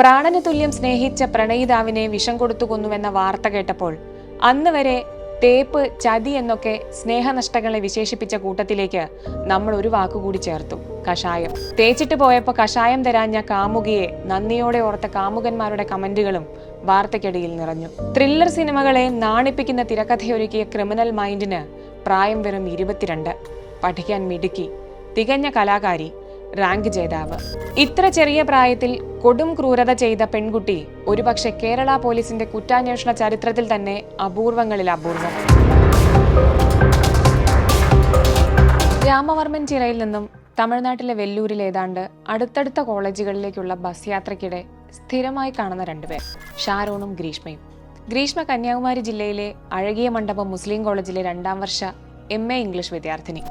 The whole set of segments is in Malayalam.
പ്രാണന് തുല്യം സ്നേഹിച്ച പ്രണയിതാവിനെ വിഷം കൊടുത്തു കൊന്നുവെന്ന വാർത്ത കേട്ടപ്പോൾ അന്ന് വരെ തേപ്പ് ചതി എന്നൊക്കെ സ്നേഹനഷ്ടങ്ങളെ വിശേഷിപ്പിച്ച കൂട്ടത്തിലേക്ക് നമ്മൾ ഒരു വാക്കുകൂടി ചേർത്തു. കഷായം. തേച്ചിട്ട് പോയപ്പോൾ കഷായം തരാഞ്ഞ കാമുകിയെ നന്ദിയോടെ ഓർത്ത കാമുകന്മാരുടെ കമന്റുകളും വാർത്തയ്ക്കിടയിൽ നിറഞ്ഞു. ത്രില്ലർ സിനിമകളെ നാണിപ്പിക്കുന്ന തിരക്കഥയൊരുക്കിയ ക്രിമിനൽ മൈൻഡിന് പ്രായം വെറും ഇരുപത്തിരണ്ട്. പഠിക്കാൻ മിടുക്കി. തികഞ്ഞ കലാകാരി. റാങ്ക് ജേതാവ്. ഇത്ര ചെറിയ പ്രായത്തിൽ കൊടും ക്രൂരത ചെയ്ത പെൺകുട്ടി ഒരുപക്ഷെ കേരള പോലീസിന്റെ കുറ്റാന്വേഷണ ചരിത്രത്തിൽ തന്നെ അപൂർവങ്ങളിൽ അപൂർവം. രാമവർമ്മൻ ചിറയിൽ നിന്നും തമിഴ്നാട്ടിലെ വെല്ലൂരിൽ ഏതാണ്ട് അടുത്തടുത്ത കോളേജുകളിലേക്കുള്ള ബസ് യാത്രയ്ക്കിടെ സ്ഥിരമായി കാണുന്ന രണ്ടുപേർ ഷാരോണും ഗ്രീഷ്മയും. ഗ്രീഷ്മ കന്യാകുമാരി ജില്ലയിലെ അഴകിയ മണ്ഡപം മുസ്ലിം കോളേജിലെ രണ്ടാം വർഷ എം എ ഇംഗ്ലീഷ് വിദ്യാർത്ഥിനി.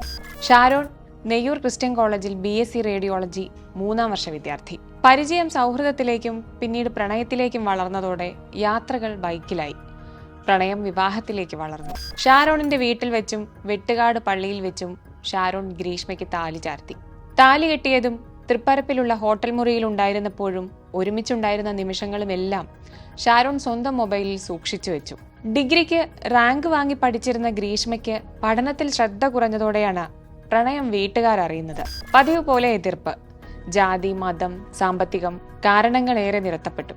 ഷാരോൺ നെയ്യൂർ ക്രിസ്ത്യൻ കോളേജിൽ ബി എസ് സി റേഡിയോളജി മൂന്നാം വർഷ വിദ്യാർത്ഥി. പരിചയം സൗഹൃദത്തിലേക്കും പിന്നീട് പ്രണയത്തിലേക്കും വളർന്നതോടെ യാത്രകൾ ബൈക്കിലായി. പ്രണയം വിവാഹത്തിലേക്ക് വളർന്നു. ഷാരോണിന്റെ വീട്ടിൽ വെച്ചും വെട്ടുകാട് പള്ളിയിൽ വെച്ചും ഷാരോൺ ഗ്രീഷ്മയ്ക്ക് താലി ചാർത്തി. താലി കെട്ടിയതും തൃപ്പരപ്പിലുള്ള ഹോട്ടൽ മുറിയിൽ ഉണ്ടായിരുന്നപ്പോഴും ഒരുമിച്ചുണ്ടായിരുന്ന നിമിഷങ്ങളുമെല്ലാം ഷാരോൺ സ്വന്തം മൊബൈലിൽ സൂക്ഷിച്ചു വെച്ചു. ഡിഗ്രിക്ക് റാങ്ക് വാങ്ങി പഠിച്ചിരുന്ന ഗ്രീഷ്മയ്ക്ക് പഠനത്തിൽ ശ്രദ്ധ കുറഞ്ഞതോടെയാണ് പ്രണയം വീട്ടുകാരറിയുന്നത്. പതിവ് പോലെ എതിർപ്പ് ജാതി മതം സാമ്പത്തികം കാരണങ്ങൾ ഏറെ നിരത്തപ്പെട്ടു.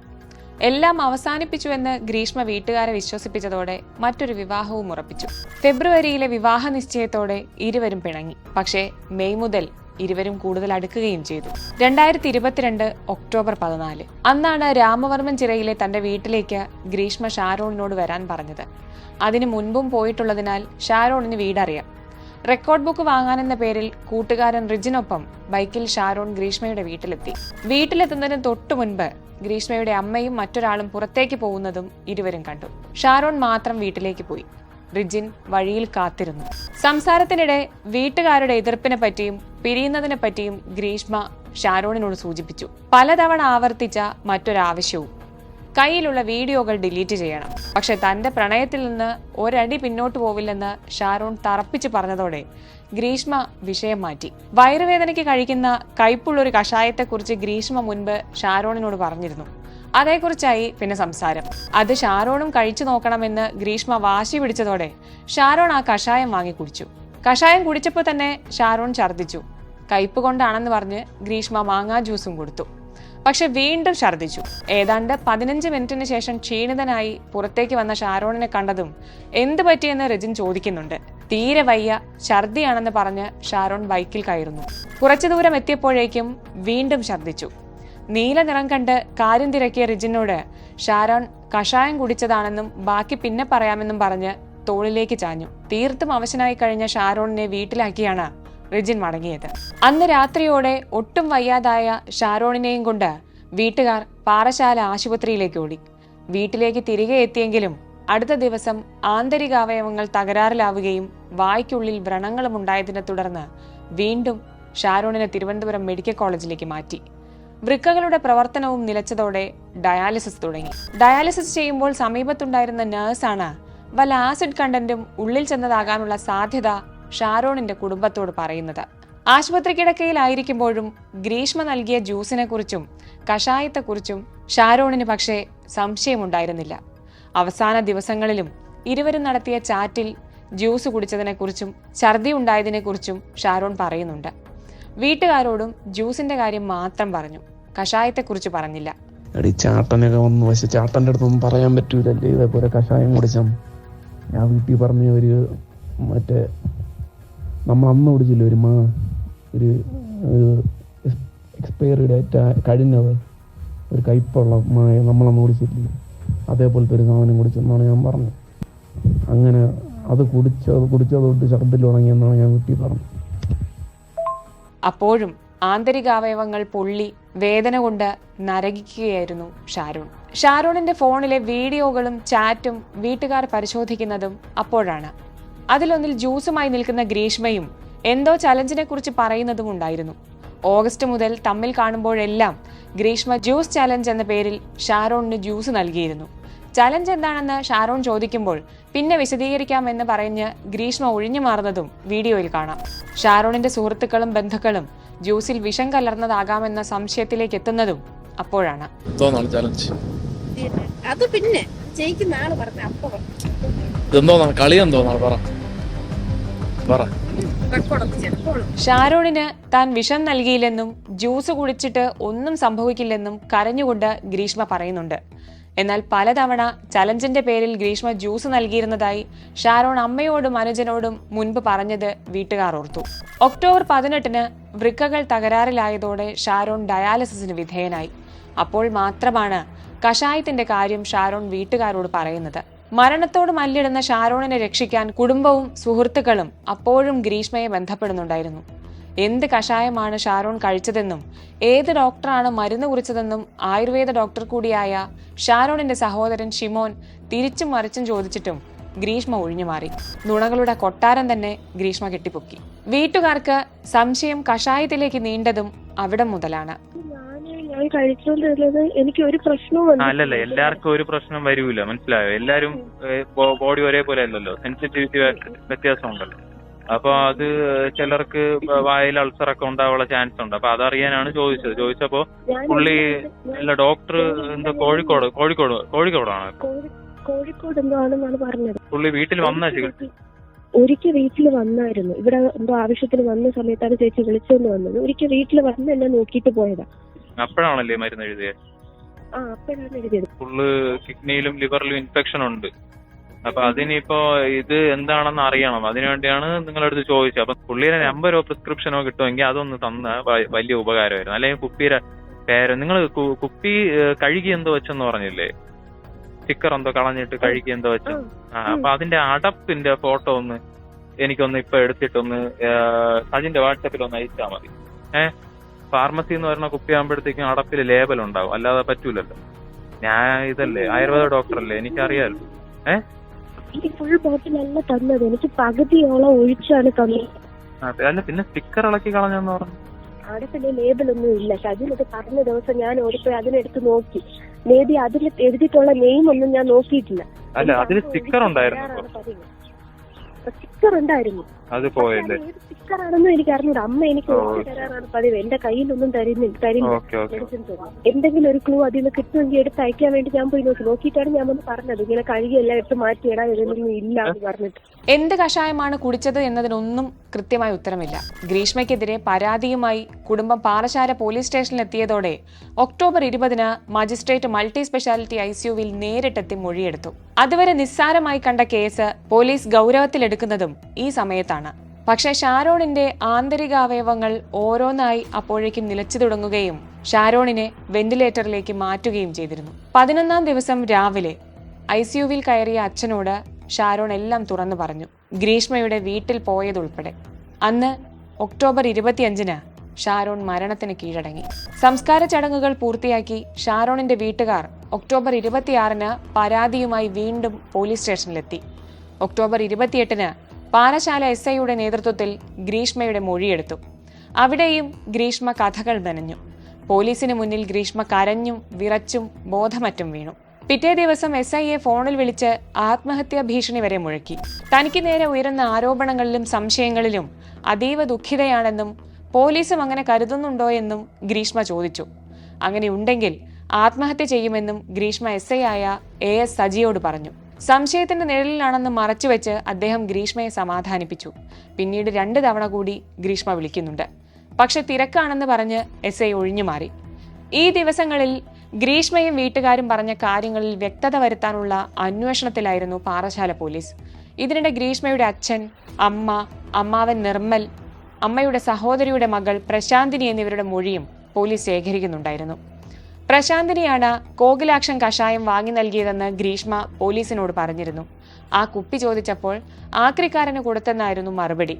എല്ലാം അവസാനിപ്പിച്ചുവെന്ന് ഗ്രീഷ്മ വീട്ടുകാരെ വിശ്വസിപ്പിച്ചതോടെ മറ്റൊരു വിവാഹവും ഉറപ്പിച്ചു. ഫെബ്രുവരിയിലെ വിവാഹ നിശ്ചയത്തോടെ ഇരുവരും പിണങ്ങി. പക്ഷേ മെയ് മുതൽ ഇരുവരും കൂടുതൽ അടുക്കുകയും ചെയ്തു. രണ്ടായിരത്തി ഇരുപത്തിരണ്ട് ഒക്ടോബർ പതിനാല്. അന്നാണ് രാമവർമ്മൻ ചിറയിലെ തന്റെ വീട്ടിലേക്ക് ഗ്രീഷ്മ ഷാരോണിനോട് വരാൻ പറഞ്ഞത്. അതിനു മുൻപും പോയിട്ടുള്ളതിനാൽ ഷാരോണിന് വീടറിയാം. റെക്കോർഡ് ബുക്ക് വാങ്ങാനെന്ന പേരിൽ കൂട്ടുകാരൻ റിജിനൊപ്പം ബൈക്കിൽ ഷാരോൺ ഗ്രീഷ്മയുടെ വീട്ടിലെത്തി. വീട്ടിലെത്തുന്നതിന് തൊട്ടു മുൻപ് ഗ്രീഷ്മയുടെ അമ്മയും മറ്റൊരാളും പുറത്തേക്ക് പോകുന്നതും ഇരുവരും കണ്ടു. ഷാരോൺ മാത്രം വീട്ടിലേക്ക് പോയി. റിജിൻ വഴിയിൽ കാത്തിരുന്നു. സംസാരത്തിനിടെ വീട്ടുകാരുടെ എതിർപ്പിനെ പറ്റിയും പിരിയുന്നതിനെ പറ്റിയും ഗ്രീഷ്മ ഷാരോണിനോട് സൂചിപ്പിച്ചു. പലതവണ ആവർത്തിച്ച മറ്റൊരാവശ്യവും. കയ്യിലുള്ള വീഡിയോകൾ ഡിലീറ്റ് ചെയ്യണം. പക്ഷെ തന്റെ പ്രണയത്തിൽ നിന്ന് ഒരടി പിന്നോട്ട് പോവില്ലെന്ന് ഷാരൂൺ തറപ്പിച്ച് പറഞ്ഞതോടെ ഗ്രീഷ്മ വിഷയം മാറ്റി. വയറുവേദനയ്ക്ക് കഴിക്കുന്ന കയ്പുള്ളൊരു കഷായത്തെക്കുറിച്ച് ഗ്രീഷ്മ മുൻപ് ഷാരോണിനോട് പറഞ്ഞിരുന്നു. അതേക്കുറിച്ചായി പിന്നെ സംസാരം. അത് ഷാരോണും കഴിച്ചു നോക്കണമെന്ന് ഗ്രീഷ്മ വാശി പിടിച്ചതോടെ ഷാരോൺ ആ കഷായം വാങ്ങി കുടിച്ചു. കഷായം കുടിച്ചപ്പോൾ തന്നെ ഷാരോൺ ഛർദ്ദിച്ചു. കയ്പ് കൊണ്ടാണെന്ന് പറഞ്ഞ് ഗ്രീഷ്മ മാങ്ങാ ജ്യൂസും കൊടുത്തു. പക്ഷെ വീണ്ടും ഛർദ്ദിച്ചു. ഏതാണ്ട് പതിനഞ്ച് മിനിറ്റിന് ശേഷം ക്ഷീണിതനായി പുറത്തേക്ക് വന്ന ഷാരോണിനെ കണ്ടതും എന്ത് പറ്റിയെന്ന് രജിൻ ചോദിക്കുന്നുണ്ട്. തീരെ വയ്യ ഛർദിയാണെന്ന് പറഞ്ഞ് ഷാരോൺ ബൈക്കിൽ കയറുന്നു. കുറച്ചു ദൂരം എത്തിയപ്പോഴേക്കും വീണ്ടും ഛർദ്ദിച്ചു. നീല നിറം കണ്ട് കാര്യം തിരക്കിയ റിജിനോട് ഷാരോൺ കഷായം കുടിച്ചതാണെന്നും ബാക്കി പിന്നെ പറയാമെന്നും പറഞ്ഞ് തോളിലേക്ക് ചാഞ്ഞു. തീർത്തും അവശനായി കഴിഞ്ഞ ഷാരോണിനെ വീട്ടിലാക്കിയാണ് റിജിൻ മടങ്ങിയത്. അന്ന് രാത്രിയോടെ ഒട്ടും വയ്യാതായ ഷാരോണിനെയും കൊണ്ട് വീട്ടുകാർ പാറശാല ആശുപത്രിയിലേക്ക് ഓടി. വീട്ടിലേക്ക് തിരികെ എത്തിയെങ്കിലും അടുത്ത ദിവസം ആന്തരികാവയവങ്ങൾ തകരാറിലാവുകയും വായ്ക്കുള്ളിൽ വ്രണങ്ങളും ഉണ്ടായതിനെ തുടർന്ന് വീണ്ടും ഷാരോണിനെ തിരുവനന്തപുരം മെഡിക്കൽ കോളേജിലേക്ക് മാറ്റി. വൃക്കകളുടെ പ്രവർത്തനവും നിലച്ചതോടെ ഡയാലിസിസ് തുടങ്ങി. ഡയാലിസിസ് ചെയ്യുമ്പോൾ സമീപത്തുണ്ടായിരുന്ന നഴ്സാണ് വല്ല ആസിഡ് കണ്ടന്റും ഉള്ളിൽ ചെന്നതാകാനുള്ള സാധ്യത ഷാരോണിന്റെ കുടുംബത്തോട് പറയുന്നത്. ആശുപത്രി കിടക്കയിലായിരിക്കുമ്പോഴും ഗ്രീഷ്മ നൽകിയ ജ്യൂസിനെ കുറിച്ചും കഷായത്തെക്കുറിച്ചും ഷാരോണിന് പക്ഷേ സംശയമുണ്ടായിരുന്നില്ല. അവസാന ദിവസങ്ങളിലും ഇരുവരും നടത്തിയ ചാറ്റിൽ ജ്യൂസ് കുടിച്ചതിനെക്കുറിച്ചും ഛർദി ഉണ്ടായതിനെക്കുറിച്ചും ഷാരോൺ പറയുന്നുണ്ട്. വീട്ടുകാരോടും ജ്യൂസിന്റെ കാര്യം മാത്രം പറഞ്ഞു. കഷായത്തെക്കുറിച്ച് പറഞ്ഞില്ല. എടി അടുത്തൊന്നും പറയാൻ പറ്റൂലല്ലേ? ഇതേപോലെ കഷായം കുടിച്ചാൽ ഞാൻ വീട്ടിൽ പറഞ്ഞ ഒരു മറ്റേ നമ്മൾ അന്ന് കുടിച്ചില്ലേ ഒരു മാ ഒരു എക്സ്പയറി ഡേറ്റ് കഴിഞ്ഞത് ഒരു കയ്പുള്ള മായ നമ്മളന്ന് കുടിച്ചിട്ടില്ലേ അതേപോലത്തെ ഒരു സാധനം കുടിച്ചെന്നാണ് ഞാൻ പറഞ്ഞത്. അങ്ങനെ അത് കുടിച്ചത് കുടിച്ചത് തൊട്ട് ശബ്ദത്തിൽ തുടങ്ങിയെന്നാണ് ഞാൻ വീട്ടിൽ പറഞ്ഞത്. അപ്പോഴും ആന്തരികാവയവങ്ങൾ പൊള്ളി വേദന കൊണ്ട് നരകിക്കുകയായിരുന്നു ഷാരൂൺ. ഷാരൂണിന്റെ ഫോണിലെ വീഡിയോകളും ചാറ്റും വീട്ടുകാർ പരിശോധിക്കുന്നതും അപ്പോഴാണ്. അതിലൊന്നിൽ ജ്യൂസുമായി നിൽക്കുന്ന ഗ്രീഷ്മയും എന്തോ ചലഞ്ചിനെ കുറിച്ച് പറയുന്നതും ഉണ്ടായിരുന്നു. ഓഗസ്റ്റ് മുതൽ തമ്മിൽ കാണുമ്പോഴെല്ലാം ഗ്രീഷ്മ ജ്യൂസ് ചലഞ്ച് എന്ന പേരിൽ ഷാരോണിന് ജ്യൂസ് നൽകിയിരുന്നു. ചലഞ്ച് എന്താണെന്ന് ഷാരോൺ ചോദിക്കുമ്പോൾ പിന്നെ വിശദീകരിക്കാമെന്ന് പറഞ്ഞ് ഗ്രീഷ്മ ഒഴിഞ്ഞു മാറുന്നതും വീഡിയോയിൽ കാണാം. ഷാരോണിന്റെ സുഹൃത്തുക്കളും ബന്ധുക്കളും ജ്യൂസിൽ വിഷം കലർന്നതാകാമെന്ന സംശയത്തിലേക്ക് എത്തുന്നതും അപ്പോഴാണ്. അത് പിന്നെ ജയിക്കുന്ന ആൾ പറഞ്ഞ അപ്പൊ കളി എന്തോന്നാണ് പറ. ഷാരോണിന് താൻ വിഷം നൽകിയില്ലെന്നും ജ്യൂസ് കുടിച്ചിട്ട് ഒന്നും സംഭവിക്കില്ലെന്നും കരഞ്ഞുകൊണ്ട് ഗ്രീഷ്മ പറയുന്നുണ്ട്. എന്നാൽ പലതവണ ചലഞ്ചിന്റെ പേരിൽ ഗ്രീഷ്മ ജ്യൂസ് നൽകിയിരുന്നതായി ഷാരോൺ അമ്മയോടും അനുജനോടും മുൻപ് പറഞ്ഞത് വീട്ടുകാർ ഓർത്തു. ഒക്ടോബർ പതിനെട്ടിന് വൃക്കകൾ തകരാറിലായതോടെ ഷാരോൺ ഡയാലിസിസിന് വിധേയനായി. അപ്പോൾ മാത്രമാണ് കഷായത്തിന്റെ കാര്യം ഷാരോൺ വീട്ടുകാരോട് പറയുന്നത്. മരണത്തോട് മല്ലിടുന്ന ഷാരോണിനെ രക്ഷിക്കാൻ കുടുംബവും സുഹൃത്തുക്കളും അപ്പോഴും ഗ്രീഷ്മയെ ബന്ധപ്പെടുന്നുണ്ടായിരുന്നു. എന്ത് കഷായമാണ് ഷാരോൺ കഴിച്ചതെന്നും ഏത് ഡോക്ടറാണ് മരുന്ന് കുറിച്ചതെന്നും ആയുർവേദ ഡോക്ടർ കൂടിയായ ഷാരോണിന്റെ സഹോദരൻ ഷിമോൻ തിരിച്ചും മറിച്ചും ചോദിച്ചിട്ടും ഗ്രീഷ്മ ഒഴിഞ്ഞുമാറി നുണകളുടെ കൊട്ടാരം തന്നെ ഗ്രീഷ്മ കെട്ടിപ്പൊക്കി. വീട്ടുകാർക്ക് സംശയം കഷായത്തിലേക്ക് നീണ്ടതും അവിടം മുതലാണ്. ഞാൻ കഴിച്ചോണ്ടിരുന്നത് എനിക്ക് ഒരു പ്രശ്നവും അല്ലല്ല എല്ലാവർക്കും ഒരു പ്രശ്നം വരൂല മനസ്സിലായോ? എല്ലാരും ബോഡി ഒരേപോലെ അല്ലല്ലോ സെൻസിറ്റിവിറ്റി വ്യത്യാസം ഉണ്ടല്ലോ അപ്പൊ അത് ചിലർക്ക് വായിൽ അൾസർ ഒക്കെ ഉണ്ടാവാനുള്ള ചാൻസ് ഉണ്ട് അപ്പൊ അതറിയാനാണ് ചോദിച്ചത്. ചോദിച്ചപ്പോ പുള്ളി അല്ല ഡോക്ടർ എന്താ കോഴിക്കോട് കോഴിക്കോട് കോഴിക്കോടാണ്. കോഴി- കോഴിക്കോട് എന്തോ ആണെന്നാണ് പറഞ്ഞത്. പുള്ളി വീട്ടിൽ വന്ന ചികിത്സ ഒരിക്കൽ വീട്ടിൽ വന്നായിരുന്നു. ഇവിടെ എന്തോ ആവശ്യത്തിന് വന്ന സമയത്താണ് ചേച്ചി വിളിച്ചോണ്ട് വന്നത്. ഒരിക്കൽ വീട്ടിൽ വന്ന് എന്നെ നോക്കിയിട്ട് പോയതാ. അപ്പോഴാണല്ലേ മരുന്ന് എഴുതിയത് ഫുള്ള് കിഡ്നിയിലും ലിവറിലും ഇൻഫെക്ഷൻ ഉണ്ട്. അപ്പൊ അതിനിപ്പോ ഇത് എന്താണെന്ന് അറിയണം. അതിനുവേണ്ടിയാണ് നിങ്ങളടുത്ത് ചോദിച്ചത്. അപ്പൊ പുള്ളിയുടെ നമ്പരോ പ്രിസ്ക്രിപ്ഷനോ കിട്ടുമെങ്കിൽ അതൊന്ന് തന്ന വലിയ ഉപകാരമായിരുന്നു. അല്ലെങ്കിൽ കുപ്പിയുടെ പേര് നിങ്ങൾ കുപ്പി കഴുകി എന്തോ വെച്ചെന്ന് പറഞ്ഞില്ലേ? സ്റ്റിക്കർ എന്തോ കളഞ്ഞിട്ട് കഴുകി എന്തോ വെച്ച. അപ്പൊ അതിന്റെ അടപ്പിന്റെ ഫോട്ടോ ഒന്ന് എനിക്കൊന്ന് ഇപ്പൊ എടുത്തിട്ടൊന്ന് സജിന്റെ വാട്സാപ്പിൽ ഒന്ന് അയച്ചാൽ മതി. ഏഹ് ഫാർമസി എന്ന് പറയുന്ന കുപ്പിയാകുമ്പോഴത്തേക്കും അടപ്പിൽ ലേബൽ ഉണ്ടാവും. അല്ലാതെ പറ്റൂലല്ലോ. ഞാൻ ഇതല്ലേ ആയുർവേദ ഡോക്ടറല്ലേ എനിക്കറിയാലോ. എനിക്ക് ഫുൾ ബോട്ടിലല്ല തന്നത്. എനിക്ക് പകുതിയോളം ഒഴിച്ചാണ് തന്നത്. അതെ അല്ല പിന്നെ സ്റ്റിക്കർ ഇളക്കി കളഞ്ഞെന്ന് പറഞ്ഞു. അവിടെ ലേബൽ ഒന്നും ഇല്ല. ഷജിനത് പറഞ്ഞ ദിവസം ഞാൻ ഓടിപ്പോയി അതിനെടുത്ത് നോക്കി. മേ ബി അതിൽ എഴുതിയിട്ടുള്ള നെയിം ഒന്നും ഞാൻ നോക്കിയിട്ടില്ല. അല്ല അതിൽ സ്റ്റിക്കർ ഉണ്ടായിരുന്നു. സ്റ്റിക്കർ ഉണ്ടായിരുന്നു. അത് പോയല്ലേ? ഏത് സ്റ്റിക്കർ ആണെന്നും എനിക്ക് അറിഞ്ഞൂടാ. അമ്മ എനിക്ക് ഓ. ഒഴിച്ച് തരാറാണ് പതിവ്. എന്റെ കയ്യിലൊന്നും തരുന്നില്ല. തരില്ല മെഡിസിൻ തരും എന്തെങ്കിലും ഒരു ക്ലൂ അതിൽ നിന്ന് കിട്ടുമെങ്കിൽ എടുത്ത് അയക്കാൻ വേണ്ടി ഞാൻ പോയി നോക്കി. നോക്കിയിട്ടാണ് ഞാൻ വന്ന് പറഞ്ഞത്. ഇങ്ങനെ കഴുകിയെല്ലാം എടുത്ത് മാറ്റിയിടാൻ ഇതിലൊന്നും ഇല്ല എന്ന് പറഞ്ഞിട്ട്. എന്ത് കഷായമാണ് കുടിച്ചത് എന്നതിനൊന്നും കൃത്യമായ ഉത്തരമില്ല. ഗ്രീഷ്മയ്ക്കെതിരെ പരാതിയുമായി കുടുംബം പാറശാല പോലീസ് സ്റ്റേഷനിലെത്തിയതോടെ ഒക്ടോബർ ഇരുപതിന് മജിസ്ട്രേറ്റ് മൾട്ടി സ്പെഷ്യാലിറ്റി ഐ സിയുവിൽ നേരിട്ടെത്തി മൊഴിയെടുത്തു. അതുവരെ നിസ്സാരമായി കണ്ട കേസ് പോലീസ് ഗൗരവത്തിലെടുക്കുന്നതും ഈ സമയത്താണ്. പക്ഷെ ഷാരോണിന്റെ ആന്തരിക അവയവങ്ങൾ ഓരോന്നായി അപ്പോഴേക്കും നിലച്ചു തുടങ്ങുകയും ഷാരോണിനെ വെന്റിലേറ്ററിലേക്ക് മാറ്റുകയും ചെയ്തിരുന്നു. പതിനൊന്നാം ദിവസം രാവിലെ ഐ സിയുവിൽ കയറിയ അച്ഛനോട് ഷാരോൺ എല്ലാം തുറന്നു പറഞ്ഞു. ഗ്രീഷ്മയുടെ വീട്ടിൽ പോയതുൾപ്പെടെ. അന്ന് ഒക്ടോബർ ഇരുപത്തിയഞ്ചിന് ഷാരോൺ മരണത്തിന് കീഴടങ്ങി. സംസ്കാര ചടങ്ങുകൾ പൂർത്തിയാക്കി ഷാരോണിന്റെ വീട്ടുകാർ ഒക്ടോബർ ഇരുപത്തിയാറിന് പരാതിയുമായി വീണ്ടും പോലീസ് സ്റ്റേഷനിലെത്തി. ഒക്ടോബർ ഇരുപത്തിയെട്ടിന് പാറശാല എസ് ഐയുടെ നേതൃത്വത്തിൽ ഗ്രീഷ്മയുടെ മൊഴിയെടുത്തു. അവിടെയും ഗ്രീഷ്മ കഥകൾ നനഞ്ഞു. പോലീസിന് മുന്നിൽ ഗ്രീഷ്മ കരഞ്ഞും വിറച്ചും ബോധമറ്റും വീണു. പിറ്റേ ദിവസം എസ് ഐയെ ഫോണിൽ വിളിച്ച് ആത്മഹത്യാ ഭീഷണി വരെ മുഴക്കി. തനിക്ക് നേരെ ഉയരുന്ന ആരോപണങ്ങളിലും സംശയങ്ങളിലും അതീവ ദുഃഖിതയാണെന്നും പോലീസും അങ്ങനെ കരുതുന്നുണ്ടോ എന്നും ഗ്രീഷ്മ ചോദിച്ചു. അങ്ങനെയുണ്ടെങ്കിൽ ആത്മഹത്യ ചെയ്യുമെന്നും ഗ്രീഷ്മ എസ് ഐ ആയ എ എസ് സജിയോട് പറഞ്ഞു. സംശയത്തിന്റെ നിഴലിലാണെന്ന് മറച്ചുവെച്ച് അദ്ദേഹം ഗ്രീഷ്മയെ സമാധാനിപ്പിച്ചു. പിന്നീട് രണ്ട് തവണ കൂടി ഗ്രീഷ്മ വിളിക്കുന്നുണ്ട്. പക്ഷെ തിരക്കാണെന്ന് പറഞ്ഞ് എസ് ഐ ഒഴിഞ്ഞു മാറി. ഈ ദിവസങ്ങളിൽ ഗ്രീഷ്മയും വീട്ടുകാരും പറഞ്ഞ കാര്യങ്ങളിൽ വ്യക്തത വരുത്താനുള്ള അന്വേഷണത്തിലായിരുന്നു പാറശാല പോലീസ്. ഇതിനിടെ ഗ്രീഷ്മയുടെ അച്ഛൻ അമ്മ അമ്മാവൻ നിർമ്മൽ അമ്മയുടെ സഹോദരിയുടെ മകൾ പ്രശാന്തിനി എന്നിവരുടെ മൊഴിയും പോലീസ് ശേഖരിക്കുന്നുണ്ടായിരുന്നു. പ്രശാന്തിനിയാണ് കോകിലാക്ഷൻ കഷായം വാങ്ങി നൽകിയതെന്ന് ഗ്രീഷ്മ പോലീസിനോട് പറഞ്ഞിരുന്നു. ആ കുപ്പി ചോദിച്ചപ്പോൾ ആക്രിക്കാരന് കൊടുത്തെന്നായിരുന്നു മറുപടി.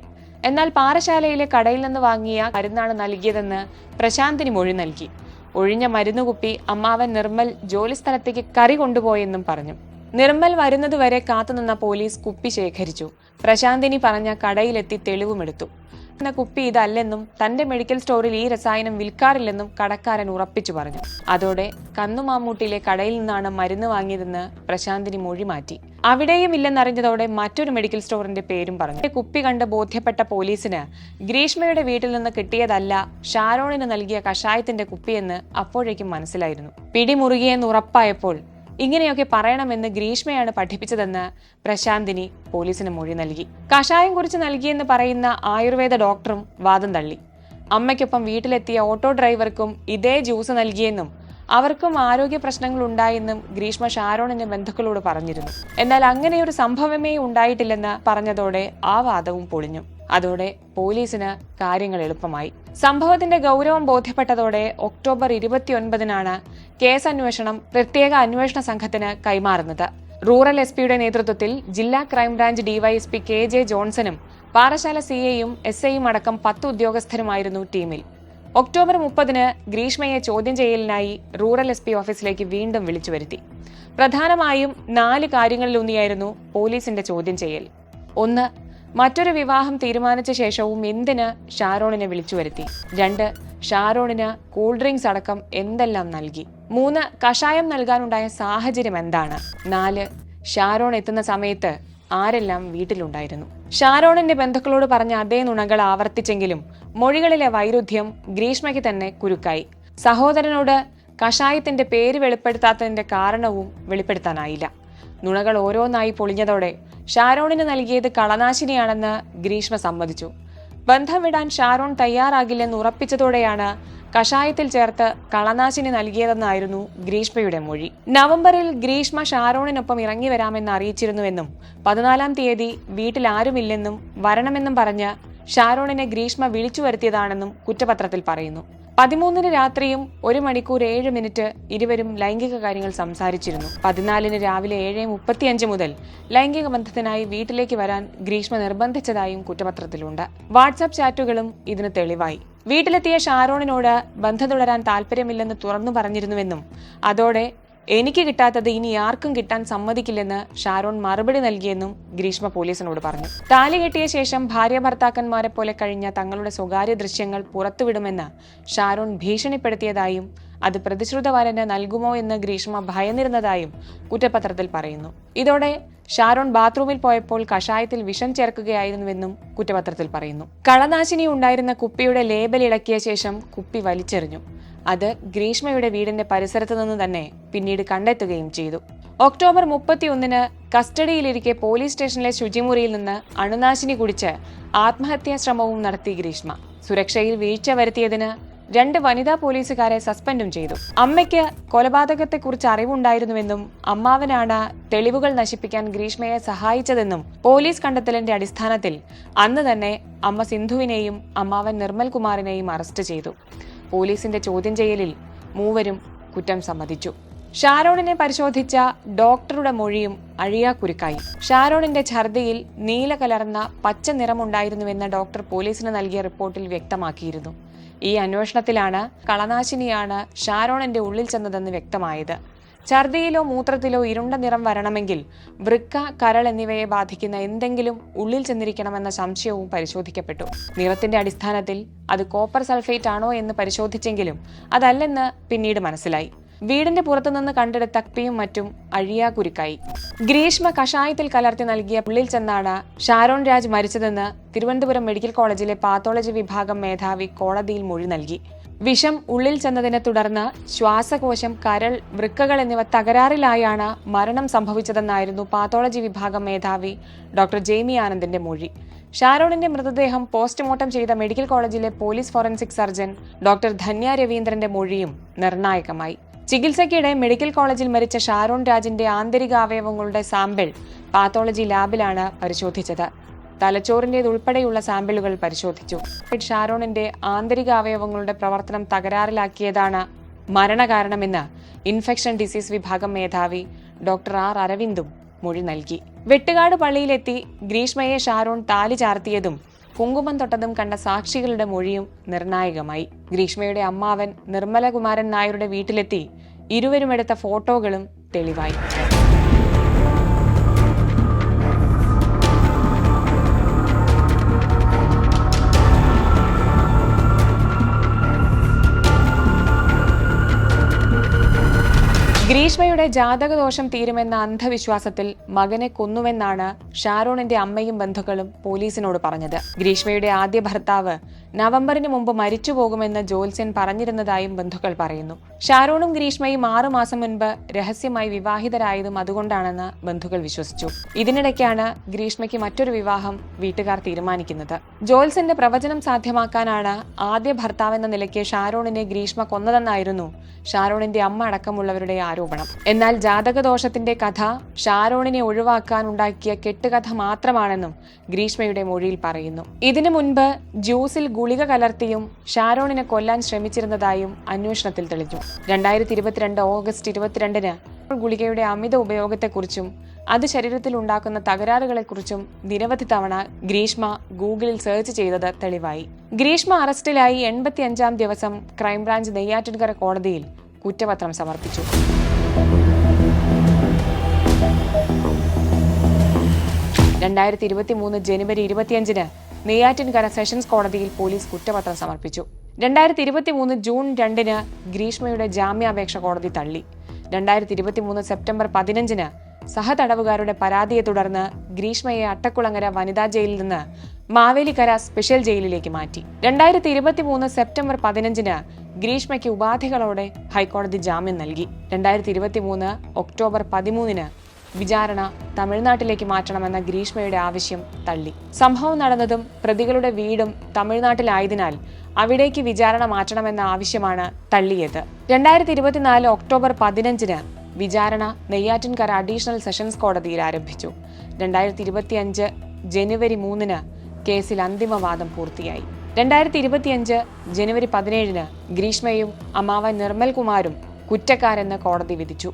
എന്നാൽ പാറശാലയിലെ കടയിൽ നിന്ന് വാങ്ങിയ മരുന്നാണ് നൽകിയതെന്ന് പ്രശാന്തിന് മൊഴി നൽകി. ഒഴിഞ്ഞ മരുന്നുകുപ്പി അമ്മാവൻ നിർമ്മൽ ജോലിസ്ഥലത്തേക്ക് കറി കൊണ്ടുപോയെന്നും പറഞ്ഞു. നിർമ്മൽ വരുന്നതുവരെ കാത്തുനിന്ന പോലീസ് കുപ്പി ശേഖരിച്ചു. പ്രശാന്തിനി പറഞ്ഞ കടയിലെത്തി തെളിവുമെടുത്തു. എന്ന കുപ്പി ഇതല്ലെന്നും തന്റെ മെഡിക്കൽ സ്റ്റോറിൽ ഈ രസായനം വിൽക്കാറില്ലെന്നും കടക്കാരൻ ഉറപ്പിച്ചു പറഞ്ഞു. അതോടെ കന്നുമാമ്മൂട്ടിയിലെ കടയിൽ നിന്നാണ് മരുന്ന് വാങ്ങിയതെന്ന് പ്രശാന്തിനി മൊഴി മാറ്റി. അവിടെയും ഇല്ലെന്നറിഞ്ഞതോടെ മറ്റൊരു മെഡിക്കൽ സ്റ്റോറിന്റെ പേരും പറഞ്ഞു. കുപ്പി കണ്ട് ബോധ്യപ്പെട്ട പോലീസിന് ഗ്രീഷ്മയുടെ വീട്ടിൽ നിന്ന് കിട്ടിയതല്ല ഷാരോണിന് നൽകിയ കഷായത്തിന്റെ കുപ്പിയെന്ന് അപ്പോഴേക്കും മനസ്സിലായിരുന്നു. പിടിമുറുകിയെന്ന് ഉറപ്പായപ്പോൾ ഇങ്ങനെയൊക്കെ പറയണമെന്ന് ഗ്രീഷ്മയാണ് പഠിപ്പിച്ചതെന്ന് പ്രശാന്തിനി പോലീസിന് മൊഴി നൽകി. കഷായം കുറിച്ച് നൽകിയെന്ന് പറയുന്ന ആയുർവേദ ഡോക്ടറും വാദം തള്ളി. അമ്മയ്ക്കൊപ്പം വീട്ടിലെത്തിയ ഓട്ടോ ഡ്രൈവർക്കും ഇതേ ജ്യൂസ് നൽകിയെന്നും അവർക്കും ആരോഗ്യ പ്രശ്നങ്ങൾ ഉണ്ടായെന്നും ഗ്രീഷ്മ ഷാരോണിന്റെ ബന്ധുക്കളോട് പറഞ്ഞിരുന്നു. എന്നാൽ അങ്ങനെയൊരു സംഭവമേ ഉണ്ടായിട്ടില്ലെന്ന് പറഞ്ഞതോടെ ആ വാദവും പൊളിഞ്ഞു. അതോടെ പോലീസിന് കാര്യങ്ങൾ എളുപ്പമായി. സംഭവത്തിന്റെ ഗൗരവം ബോധ്യപ്പെട്ടതോടെ ഒക്ടോബർ ഇരുപത്തിയൊൻപതിനാണ് കേസ് അന്വേഷണം പ്രത്യേക അന്വേഷണ സംഘത്തിന് കൈമാറുന്നത്. റൂറൽ എസ് പിയുടെ നേതൃത്വത്തിൽ ജില്ലാ crime branch DYSP K J ജോൺസണും Parassala C എയും എസ് ഐയും അടക്കം പത്ത് ഉദ്യോഗസ്ഥരുമായിരുന്നു ടീമിൽ. ഒക്ടോബർ മുപ്പതിന് ഗ്രീഷ്മയെ ചോദ്യം ചെയ്യലിനായി റൂറൽ എസ് പി ഓഫീസിലേക്ക് വീണ്ടും വിളിച്ചു വരുത്തി പ്രധാനമായും നാല് കാര്യങ്ങളിലൊന്നിയായിരുന്നു പോലീസിന്റെ ചോദ്യം ചെയ്യൽ. ഒന്ന് മറ്റൊരു വിവാഹം തീരുമാനിച്ച ശേഷവും എന്തിന് ഷാരോണിനെ വിളിച്ചു വരുത്തി? രണ്ട് ഷാരോണിന് കൂൾ ഡ്രിങ്ക്സ് അടക്കം എന്തെല്ലാം നൽകി? മൂന്ന് കഷായം നൽകാനുണ്ടായ സാഹചര്യം എന്താണ്? നാല് ഷാരോൺ എത്തുന്ന സമയത്ത് ആരെല്ലാം വീട്ടിലുണ്ടായിരുന്നു? ഷാരോണിന്റെ ബന്ധുക്കളോട് പറഞ്ഞ അതേ നുണകൾ ആവർത്തിച്ചെങ്കിലും മൊഴികളിലെ വൈരുദ്ധ്യം ഗ്രീഷ്മയ്ക്ക് തന്നെ കുരുക്കായി. സഹോദരനോട് കഷായത്തിന്റെ പേര് വെളിപ്പെടുത്താത്തതിന്റെ കാരണവും വെളിപ്പെടുത്താനായില്ല. നുണകൾ ഓരോന്നായി പൊളിഞ്ഞതോടെ ഷാരോണിന് നൽകിയത് കളനാശിനിയാണെന്ന് ഗ്രീഷ്മ സമ്മതിച്ചു. ബന്ധം വിടാൻ ഷാരോൺ തയ്യാറാകില്ലെന്ന് ഉറപ്പിച്ചതോടെയാണ് കഷായത്തിൽ ചേർത്ത് കളനാശിനി നൽകിയതെന്നായിരുന്നു ഗ്രീഷ്മയുടെ മൊഴി. നവംബറിൽ ഗ്രീഷ്മ ഷാരോണിനൊപ്പം ഇറങ്ങി വരാമെന്ന് അറിയിച്ചിരുന്നുവെന്നും പതിനാലാം തീയതി വീട്ടിൽ ആരുമില്ലെന്നും വരണമെന്നും പറഞ്ഞ് ഷാരോണിനെ ഗ്രീഷ്മ വിളിച്ചു വരുത്തിയതാണെന്നും കുറ്റപത്രത്തിൽ പറയുന്നു. പതിമൂന്നിന് രാത്രിയും ഒരു മണിക്കൂർ ഏഴ് മിനിറ്റ് ഇരുവരും ലൈംഗിക കാര്യങ്ങൾ സംസാരിച്ചിരുന്നു. പതിനാലിന് രാവിലെ ഏഴ് മുപ്പത്തിയഞ്ച് മുതൽ ലൈംഗിക ബന്ധത്തിനായി വീട്ടിലേക്ക് വരാൻ ഗ്രീഷ്മ നിർബന്ധിച്ചതായും കുറ്റപത്രത്തിലുണ്ട്. വാട്സാപ്പ് ചാറ്റുകളും ഇതിന് തെളിവായി. വീട്ടിലെത്തിയ ഷാരോണിനോട് ബന്ധം തുടരാൻ താല്പര്യമില്ലെന്ന് തുറന്നു പറഞ്ഞിരുന്നുവെന്നും അതോടെ എനിക്ക് കിട്ടാത്തത് ഇനി ആർക്കും കിട്ടാൻ സമ്മതിക്കില്ലെന്ന് ഷാരോൺ മറുപടി നൽകിയെന്നും ഗ്രീഷ്മ പോലീസിനോട് പറഞ്ഞു. താലി കെട്ടിയ ശേഷം ഭാര്യ ഭർത്താക്കന്മാരെ പോലെ കഴിഞ്ഞ തങ്ങളുടെ സ്വകാര്യ ദൃശ്യങ്ങൾ പുറത്തുവിടുമെന്ന് ഷാരോൺ ഭീഷണിപ്പെടുത്തിയതായും അത് പ്രതിശ്രുത വരന് നൽകുമോ എന്ന് ഗ്രീഷ്മ ഭയന്നിരുന്നതായും കുറ്റപത്രത്തിൽ പറയുന്നു. ഇതോടെ ഷാരോൺ ബാത്റൂമിൽ പോയപ്പോൾ കഷായത്തിൽ വിഷം ചേർക്കുകയായിരുന്നുവെന്നും കുറ്റപത്രത്തിൽ പറയുന്നു. കളനാശിനി ഉണ്ടായിരുന്ന കുപ്പിയുടെ ലേബൽ ഇളക്കിയ ശേഷം കുപ്പി വലിച്ചെറിഞ്ഞു. അത് ഗ്രീഷ്മയുടെ വീടിന്റെ പരിസരത്തു നിന്ന് തന്നെ പിന്നീട് കണ്ടെത്തുകയും ചെയ്തു. ഒക്ടോബർ മുപ്പത്തിയൊന്നിന് കസ്റ്റഡിയിലിരിക്കെ പോലീസ് സ്റ്റേഷനിലെ ശുചിമുറിയിൽ നിന്ന് അണുനാശിനി കുടിച്ച് ആത്മഹത്യാ ശ്രമവും നടത്തി ഗ്രീഷ്മ. സുരക്ഷയിൽ വീഴ്ച വരുത്തിയതിന് രണ്ട് വനിതാ പോലീസുകാരെ സസ്പെൻഡും ചെയ്തു. അമ്മയ്ക്ക് കൊലപാതകത്തെക്കുറിച്ച് അറിവുണ്ടായിരുന്നുവെന്നും അമ്മാവനാണ് തെളിവുകൾ നശിപ്പിക്കാൻ ഗ്രീഷ്മയെ സഹായിച്ചതെന്നും പോലീസ് കണ്ടെത്തലിന്റെ അടിസ്ഥാനത്തിൽ അന്ന് തന്നെ അമ്മ സിന്ധുവിനെയും അമ്മാവൻ നിർമ്മൽ കുമാറിനെയും അറസ്റ്റ് ചെയ്തു. പോലീസിന്റെ ചോദ്യം ചെയ്യലിൽ മൂവരും കുറ്റം സമ്മതിച്ചു. ഷാരോണിനെ പരിശോധിച്ച ഡോക്ടറുടെ മൊഴിയും അഴിയാക്കുരുക്കായി. ഷാരോണിന്റെ ഛർദിയിൽ നീല കലർന്ന പച്ച നിറമുണ്ടായിരുന്നുവെന്ന് ഡോക്ടർ പോലീസിന് നൽകിയ റിപ്പോർട്ടിൽ വ്യക്തമാക്കിയിരുന്നു. ഈ അന്വേഷണത്തിലാണ് കളനാശിനിയാണ് ഷാരോണിന്റെ ഉള്ളിൽ ചെന്നതെന്ന് വ്യക്തമായത്. ഛർദിയിലോ മൂത്രത്തിലോ ഇരുണ്ട നിറം വരണമെങ്കിൽ വൃക്ക കരൾ എന്നിവയെ ബാധിക്കുന്ന എന്തെങ്കിലും ഉള്ളിൽ ചെന്നിരിക്കണമെന്ന സംശയവും പരിശോധിക്കപ്പെട്ടു. നിറത്തിന്റെ അടിസ്ഥാനത്തിൽ അത് കോപ്പർ സൾഫേറ്റ് ആണോ എന്ന് പരിശോധിച്ചെങ്കിലും അതല്ലെന്ന് പിന്നീട് മനസ്സിലായി. വീടിന്റെ പുറത്തുനിന്ന് കണ്ടെടുത്ത തക്പിയും മറ്റും അഴിയാകുരുക്കായി ഗ്രീഷ്മ കഷായത്തിൽ കലർത്തി നൽകിയ ഉള്ളിൽ ചെന്നാണ് ഷാരോൺ രാജ് മരിച്ചതെന്ന് തിരുവനന്തപുരം മെഡിക്കൽ കോളേജിലെ പാത്തോളജി വിഭാഗം മേധാവി കോടതിയിൽ മൊഴി നൽകി. വിഷം ഉള്ളിൽ ചെന്നതിനെ തുടർന്ന് ശ്വാസകോശം കരൾ വൃക്കകൾ എന്നിവ തകരാറിലായാണ് മരണം സംഭവിച്ചതെന്നായിരുന്നു പാത്തോളജി വിഭാഗം മേധാവി ഡോക്ടർ ജെയ്മി ആനന്ദിന്റെ മൊഴി. ഷാരോണിന്റെ മൃതദേഹം പോസ്റ്റ്മോർട്ടം ചെയ്ത മെഡിക്കൽ കോളേജിലെ police forensic surgeon doctor Dhanya രവീന്ദ്രന്റെ മൊഴിയും നിർണായകമായി. ചികിത്സയ്ക്കിടെ മെഡിക്കൽ കോളേജിൽ മരിച്ച ഷാരോൺ രാജിന്റെ ആന്തരിക അവയവങ്ങളുടെ സാമ്പിൾ പാത്തോളജി ലാബിലാണ് പരിശോധിച്ചത്. തലച്ചോറിന്റേതുൾപ്പെടെയുള്ള സാമ്പിളുകൾ പരിശോധിച്ചു. ഷാരോണിന്റെ ആന്തരിക അവയവങ്ങളുടെ പ്രവർത്തനം തകരാറിലാക്കിയതാണ് മരണകാരണമെന്ന് ഇൻഫെക്ഷൻ ഡിസീസ് വിഭാഗം മേധാവി ഡോക്ടർ ആർ അരവിന്ദും മൊഴി നൽകി. വെട്ടുകാട് പള്ളിയിലെത്തി ഗ്രീഷ്മയെ ഷാരോൺ താലി ചാർത്തിയതും കുങ്കുമം തൊട്ടതും കണ്ട സാക്ഷികളുടെ മൊഴിയും നിർണായകമായി. ഗ്രീഷ്മയുടെ അമ്മാവൻ നിർമ്മലകുമാരൻ നായരുടെ വീട്ടിലെത്തി ഇരുവരുമെടുത്ത ഫോട്ടോകളും തെളിവായി. ഗ്രീഷ്മയുടെ ജാതകദോഷം തീരുമെന്ന അന്ധവിശ്വാസത്തിൽ മകനെ കൊന്നുവെന്നാണ് ഷാരോണിന്റെ അമ്മയും ബന്ധുക്കളും പോലീസിനോട് പറഞ്ഞത്. ഗ്രീഷ്മയുടെ ആദ്യ ഭർത്താവ് നവംബറിന് മുമ്പ് മരിച്ചു പോകുമെന്ന് ജോത്സ്യൻ പറഞ്ഞിരുന്നതായും ബന്ധുക്കൾ പറയുന്നു. ഷാരോണും ഗ്രീഷ്മയും ആറുമാസം മുൻപ് രഹസ്യമായി വിവാഹിതരായതും അതുകൊണ്ടാണെന്ന് ബന്ധുക്കൾ വിശ്വസിച്ചു. ഇതിനിടയ്ക്കാണ് ഗ്രീഷ്മയ്ക്ക് മറ്റൊരു വിവാഹം വീട്ടുകാർ തീരുമാനിക്കുന്നത്. ജോത്സ്യന്റെ പ്രവചനം സാധ്യമാക്കാനാണ് ആദ്യ ഭർത്താവ് എന്ന നിലയ്ക്ക് ഷാരോണിനെ ഗ്രീഷ്മ കൊന്നതെന്നായിരുന്നു ഷാരോണിന്റെ അമ്മ അടക്കമുള്ളവരുടെ ആരോപണം. എന്നാൽ ജാതകദോഷത്തിന്റെ കഥ ഷാരോണിനെ ഒഴിവാക്കാൻ ഉണ്ടാക്കിയ കെട്ടുകഥ മാത്രമാണെന്നും ഗ്രീഷ്മയുടെ മൊഴിയിൽ പറയുന്നു. ഇതിനു മുൻപ് ജ്യൂസിൽ ഗുളിക കലർത്തിയും ഷാരോണിനെ കൊല്ലാൻ ശ്രമിച്ചിരുന്നതായും അന്വേഷണത്തിൽ തെളിഞ്ഞു. രണ്ടായിരത്തി ഇരുപത്തിരണ്ട് ഓഗസ്റ്റ് ഇരുപത്തിരണ്ടിന് ഗുളികയുടെ അമിത ഉപയോഗത്തെക്കുറിച്ചും അത് ശരീരത്തിൽ ഉണ്ടാക്കുന്ന തകരാറുകളെക്കുറിച്ചും നിരവധി തവണ ഗ്രീഷ്മ ഗൂഗിളിൽ സെർച്ച് ചെയ്തത് തെളിവായി. ഗ്രീഷ്മ അറസ്റ്റിലായി എൺപത്തിയഞ്ചാം ദിവസം ക്രൈംബ്രാഞ്ച് നെയ്യാറ്റിൻകര കോടതിയിൽ കുറ്റപത്രം സമർപ്പിച്ചു. രണ്ടായിരത്തി ഇരുപത്തി മൂന്ന് ജനുവരി ഇരുപത്തിയഞ്ചിന് നെയ്യാറ്റിൻകര സെഷൻസ് കോടതിയിൽ പോലീസ് കുറ്റപത്രം സമർപ്പിച്ചു. രണ്ടായിരത്തി ഇരുപത്തി മൂന്ന് ജൂൺ രണ്ടിന് ഗ്രീഷ്മയുടെ ജാമ്യാപേക്ഷ കോടതി തള്ളി. രണ്ടായിരത്തി ഇരുപത്തി മൂന്ന് സെപ്റ്റംബർ പതിനഞ്ചിന് സഹതടവുകാരുടെ പരാതിയെ തുടർന്ന് ഗ്രീഷ്മയെ അട്ടക്കുളങ്ങര വനിതാ ജയിലിൽ നിന്ന് മാവേലിക്കര സ്പെഷ്യൽ ജയിലിലേക്ക് മാറ്റി. രണ്ടായിരത്തി ഇരുപത്തി മൂന്ന് സെപ്റ്റംബർ പതിനഞ്ചിന് ഗ്രീഷ്മയ്ക്ക് ഉപാധികളോടെ ഹൈക്കോടതി ജാമ്യം നൽകി. രണ്ടായിരത്തി ഇരുപത്തി മൂന്ന് ഒക്ടോബർ പതിമൂന്നിന് വിചാരണ തമിഴ്നാട്ടിലേക്ക് മാറ്റണമെന്ന ഗ്രീഷ്മയുടെ ആവശ്യം തള്ളി. സംഭവം നടന്നതും പ്രതികളുടെ വീടും തമിഴ്നാട്ടിലായതിനാൽ അവിടേക്ക് വിചാരണ മാറ്റണമെന്ന ആവശ്യമാണ് തള്ളിയത്. രണ്ടായിരത്തി ഇരുപത്തിനാല് ഒക്ടോബർ പതിനഞ്ചിന് വിചാരണ നെയ്യാറ്റിൻകര അഡീഷണൽ സെഷൻസ് കോടതിയിൽ ആരംഭിച്ചു. രണ്ടായിരത്തി ഇരുപത്തിയഞ്ച് ജനുവരി മൂന്നിന് കേസിൽ അന്തിമവാദം പൂർത്തിയായി. രണ്ടായിരത്തി ഇരുപത്തിയഞ്ച് ജനുവരി പതിനേഴിന് ഗ്രീഷ്മയും അമ്മാവൻ നിർമ്മൽ കുമാരും കുറ്റക്കാരെന്ന് കോടതി വിധിച്ചു.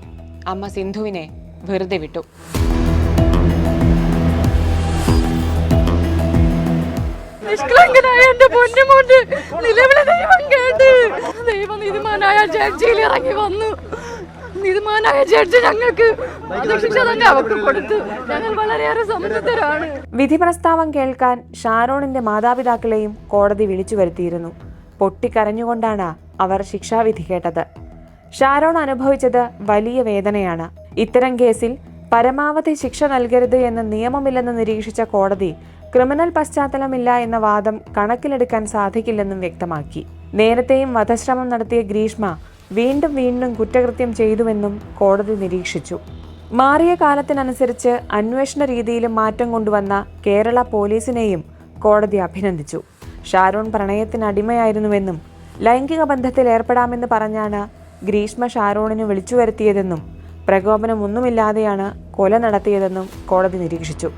അമ്മ സിന്ധുവിനെ വെറുതെ വിട്ടു. ദൈവം ദൈവം ഇറങ്ങി വന്നു. ഞങ്ങൾക്ക് കൊടുത്തു ഞങ്ങൾ വിധി പ്രസ്താവം കേൾക്കാൻ ഷാരോണിന്റെ മാതാപിതാക്കളെയും കോടതി വിളിച്ചു വരുത്തിയിരുന്നു. പൊട്ടിക്കരഞ്ഞുകൊണ്ടാണ് അവർ ശിക്ഷാവിധി കേട്ടത്. ഷാരോൺ അനുഭവിച്ചത് വലിയ വേദനയാണ്. ഇത്തരം കേസിൽ പരമാവധി ശിക്ഷ നൽകരുത് എന്ന് നിയമമില്ലെന്ന് നിരീക്ഷിച്ച കോടതി ക്രിമിനൽ പശ്ചാത്തലമില്ല എന്ന വാദം കണക്കിലെടുക്കാൻ സാധിക്കില്ലെന്നും വ്യക്തമാക്കി. നേരത്തെയും വധശ്രമം നടത്തിയ ഗ്രീഷ്മ വീണ്ടും വീണ്ടും കുറ്റകൃത്യം ചെയ്തുവെന്നും കോടതി നിരീക്ഷിച്ചു. മാറിയ കാലത്തിനനുസരിച്ച് അന്വേഷണ രീതിയിലും മാറ്റം കൊണ്ടുവന്ന കേരള പോലീസിനെയും കോടതി അഭിനന്ദിച്ചു. ഷാരോൺ പ്രണയത്തിന് അടിമയായിരുന്നുവെന്നും ലൈംഗിക ബന്ധത്തിൽ ഏർപ്പെടാമെന്ന് പറഞ്ഞാണ് ഗ്രീഷ്മ ഷാരോണിന് വിളിച്ചു വരുത്തിയതെന്നും പ്രകോപനമൊന്നുമില്ലാതെയാണ് കൊല നടത്തിയതെന്നും കോടതി നിരീക്ഷിച്ചു.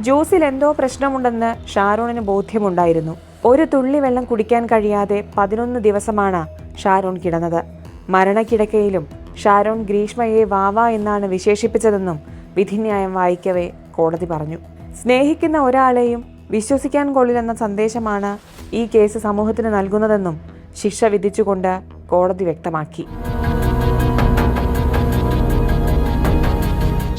ജ്യൂസിൽ എന്തോ പ്രശ്നമുണ്ടെന്ന് ഷാരോണിന് ബോധ്യമുണ്ടായിരുന്നു. ഒരു തുള്ളി വെള്ളം കുടിക്കാൻ കഴിയാതെ പതിനൊന്ന് ദിവസമാണ് ഷാരോൺ കിടന്നത്. മരണക്കിടക്കയിലും ഷാരോൺ ഗ്രീഷ്മയെ വാവ എന്നാണ് വിശേഷിപ്പിച്ചതെന്നും വിധിന്യായം വായിക്കവേ കോടതി പറഞ്ഞു. സ്നേഹിക്കുന്ന ഒരാളെയും വിശ്വസിക്കാൻ കൊള്ളില്ലെന്ന സന്ദേശമാണ് ഈ കേസ് സമൂഹത്തിന് നൽകുന്നതെന്നും ശിക്ഷ വിധിച്ചുകൊണ്ട് കോടതി വ്യക്തമാക്കി.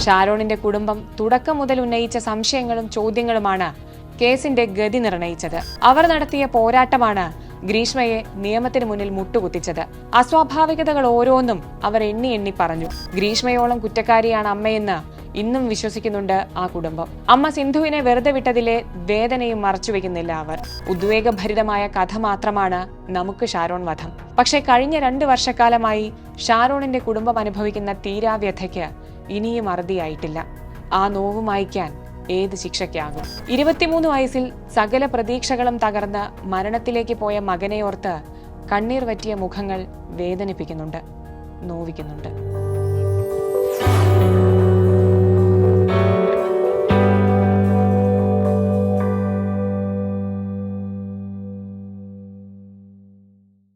ഷാരോണിന്റെ കുടുംബം തുടക്കം മുതൽ ഉന്നയിച്ച സംശയങ്ങളും ചോദ്യങ്ങളുമാണ് കേസിന്റെ ഗതി നിർണയിച്ചത്. അവർ നടത്തിയ പോരാട്ടമാണ് ഗ്രീഷ്മയെ നിയമത്തിന് മുന്നിൽ മുട്ടുകുത്തിച്ചത്. അസ്വാഭാവികതകൾ ഓരോന്നും അവർ എണ്ണി എണ്ണി പറഞ്ഞു. ഗ്രീഷ്മയോളം കുറ്റക്കാരിയാണ് അമ്മയെന്ന് ഇന്നും വിശ്വസിക്കുന്നുണ്ട് ആ കുടുംബം. അമ്മ സിന്ധുവിനെ വെറുതെ വിട്ടതിലെ വേദനയും മറച്ചുവെക്കുന്നില്ല അവർ. ഉദ്വേഗഭരിതമായ കഥ മാത്രമാണ് നമുക്ക് ഷാരോൺ വധം. പക്ഷേ കഴിഞ്ഞ രണ്ട് വർഷക്കാലമായി ഷാരോണിന്റെ കുടുംബം അനുഭവിക്കുന്ന തീരാവ്യഥയ്ക്ക് ഇനിയും അറുതിയായിട്ടില്ല. ആ നോവ് മായ്ക്കാൻ ഏത് ശിക്ഷയ്ക്കാകും? ഇരുപത്തിമൂന്ന് വയസ്സിൽ സകല പ്രതീക്ഷകളും തകർന്ന് മരണത്തിലേക്ക് പോയ മകനെ ഓർത്ത് കണ്ണീർ വറ്റിയ മുഖങ്ങൾ വേദനിപ്പിക്കുന്നുണ്ട് നോവിക്കുന്നുണ്ട്.